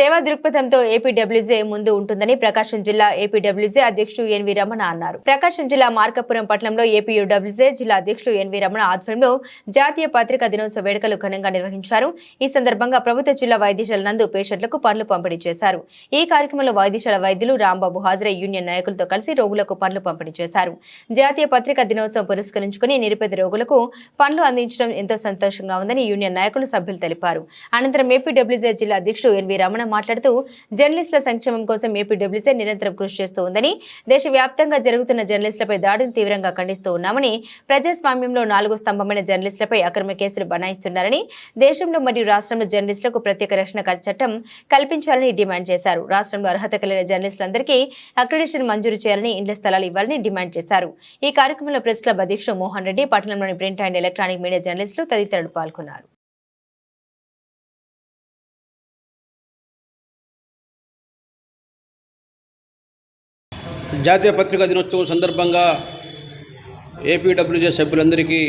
సేవా దృక్పథంతో ఏపీడబ్ల్యూజే ముందు ఉంటుందని ప్రకాశం జిల్లా ఏపీడబ్ల్యూజే అధ్యక్షుడు ఎన్వి రమణ అన్నారు. ప్రకాశం జిల్లా మార్కాపురం పట్టణంలో ఏపీయూడబ్ల్యూజే జిల్లా అధ్యక్షుడు ఎన్వి రమణ ఆధ్వర్యంలో జాతీయ పత్రికా దినోత్సవ వేడుకలు ఘనంగా నిర్వహించారు. ఈ సందర్భంగా ప్రభుత్వ జిల్లా వైద్యశాల నందు పేషెంట్లకు పనులు పంపిణీ చేశారు. ఈ కార్యక్రమంలో వైద్యశాల వైద్యులు రాంబాబు హాజరై యూనియన్ నాయకులతో కలిసి రోగులకు పనులు పంపిణీ చేశారు. జాతీయ పత్రికా దినోత్సవం పురస్కరించుకుని నిరుపేద రోగులకు పనులు అందించడం ఎంతో సంతోషంగా ఉందని యూనియన్ నాయకులు సభ్యులు తెలిపారు. అనంతరం ఏపీడబ్ల్యూజే జిల్లా అధ్యక్షుడు ఎన్వి రమణ మాట్లాడుతూ జర్నలిస్టుల సంక్షేమం కోసం ఏపీడబ్ల్యూజే నిరంతరం కృషి చేస్తూ ఉందని దేశవ్యాప్తంగా జరుగుతున్న జర్నలిస్టులపై దాడిని తీవ్రంగా ఖండిస్తూ ఉన్నామని ప్రజాస్వామ్యంలో నాలుగో స్తంభమైన జర్నలిస్టులపై అక్రమ కేసులు బనాయిస్తున్నారని దేశంలో మరియు రాష్ట్రంలో జర్నలిస్టులకు ప్రత్యేక రక్షణ చట్టం కల్పించాలని డిమాండ్ చేశారు. రాష్ట్రంలో అర్హత కలిగిన జర్నలిస్టులందరికీ అక్రిడేషన్ మంజూరు చేయాలని ఇండ్ల స్థలాలు ఇవ్వాలని డిమాండ్ చేశారు. ఈ కార్యక్రమంలో ప్రెస్ క్లబ్ అధ్యక్షుడు మోహన్ రెడ్డి పట్టణంలోని ప్రింట్ అండ్ ఎలక్ట్రానిక్ మీడియా జర్నలిస్టులు తదితరులు పాల్గొన్నారు. జాతీయ పత్రికా దినోత్సవం సందర్భంగా ఏపీడబ్ల్యూజే సభ్యులందరికీ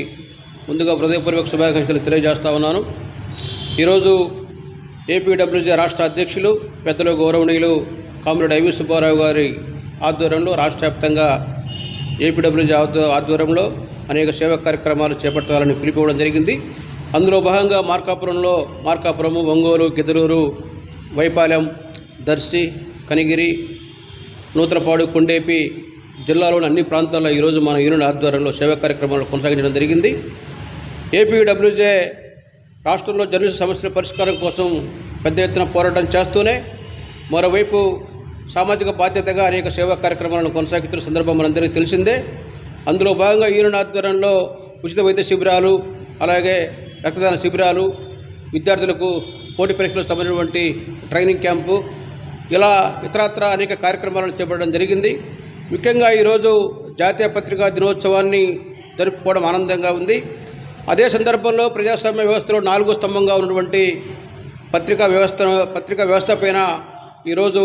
ముందుగా హృదయపూర్వక శుభాకాంక్షలు తెలియజేస్తా ఉన్నాను. ఈరోజు ఏపీడబ్ల్యూజే రాష్ట్ర అధ్యక్షులు పెద్దలు గౌరవనీయులు కామ్రేడ్ ఐవి సుబ్బారావు గారి ఆధ్వర్యంలో రాష్ట్ర వ్యాప్తంగా ఏపీడబ్ల్యూజే ఆధ్వర్యంలో అనేక సేవా కార్యక్రమాలు చేపట్టాలని పిలిపివ్వడం జరిగింది. అందులో భాగంగా మార్కాపురంలో మార్కాపురము ఒంగోలు గిద్దలూరు వైపాలెం దర్శి కనిగిరి నూతలపాడు కొండేపి జిల్లాలోని అన్ని ప్రాంతాల్లో ఈరోజు మన యూనియన్ ఆధ్వర్యంలో సేవా కార్యక్రమాలు కొనసాగించడం జరిగింది. ఏపీడబ్ల్యూజే రాష్ట్రంలో జర్నలిస్ట్ సమస్యల పరిష్కారం కోసం పెద్ద ఎత్తున పోరాటం చేస్తూనే మరోవైపు సామాజిక బాధ్యతగా అనేక సేవా కార్యక్రమాలను కొనసాగిస్తున్న సందర్భం మనందరికీ తెలిసిందే. అందులో భాగంగా యూనియన్ ఆధ్వర్యంలో ఉచిత వైద్య శిబిరాలు అలాగే రక్తదాన శిబిరాలు విద్యార్థులకు పోటీ పరీక్షలకు సంబంధించినటువంటి ట్రైనింగ్ క్యాంపు ఇలా ఇతరత్ర అనేక కార్యక్రమాలను చేపట్టడం జరిగింది. ముఖ్యంగా ఈరోజు జాతీయ పత్రికా దినోత్సవాన్ని జరుపుకోవడం ఆనందంగా ఉంది. అదే సందర్భంలో ప్రజాస్వామ్య వ్యవస్థలో నాలుగో స్తంభంగా ఉన్నటువంటి పత్రికా వ్యవస్థ పత్రికా వ్యవస్థ పైన ఈరోజు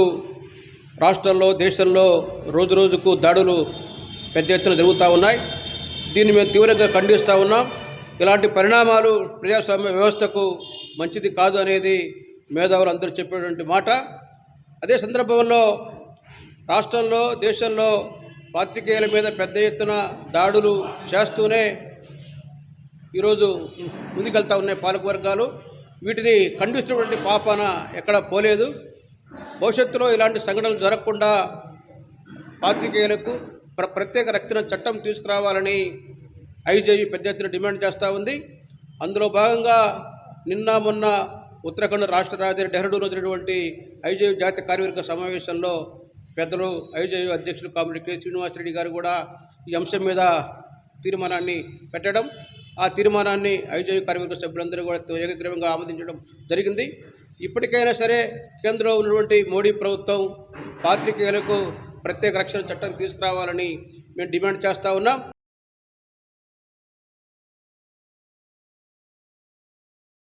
రాష్ట్రంలో దేశంలో రోజు రోజుకు దాడులు పెద్ద ఎత్తున జరుగుతూ ఉన్నాయి. దీన్ని మేము తీవ్రంగా ఖండిస్తూ ఉన్నాం. ఇలాంటి పరిణామాలు ప్రజాస్వామ్య వ్యవస్థకు మంచిది కాదు అనేది మేధావులు అందరూ చెప్పేటువంటి మాట. అదే సందర్భంలో రాష్ట్రంలో దేశంలో పాత్రికేయుల మీద పెద్ద ఎత్తున దాడులు చేస్తూనే ఈరోజు ముందుకెళ్తా ఉన్నాయి పాలకవర్గాలు. వీటిని ఖండిస్తున్నటువంటి పాపాన ఎక్కడ పోలేదు. భవిష్యత్తులో ఇలాంటి సంఘటనలు జరగకుండా పాత్రికేయులకు ప్ర ప్రత్యేక రక్షణ చట్టం తీసుకురావాలని ఐజేయు పెద్ద ఎత్తున డిమాండ్ చేస్తూ ఉంది. అందులో భాగంగా నిన్న మొన్న ఉత్తరాఖండ్ రాష్ట్ర రాజధాని డెహ్రాడూన్ వచ్చినటువంటి ఐజేయు జాతీయ కార్యవర్గ సమావేశంలో పెద్దలు ఐజేయు అధ్యక్షులు కామిరెడ్డి కె. శ్రీనివాసరెడ్డి గారు కూడా ఈ అంశం మీద తీర్మానాన్ని పెట్టడం ఆ తీర్మానాన్ని ఐజేయు కార్యవర్గ సభ్యులందరూ కూడా ఏకగ్రీవంగా ఆమోదించడం జరిగింది. ఇప్పటికైనా సరే కేంద్రంలో ఉన్నటువంటి మోడీ ప్రభుత్వం పాత్రికేయులకు ప్రత్యేక రక్షణ చట్టం తీసుకురావాలని మేము డిమాండ్ చేస్తూ ఉన్నాం.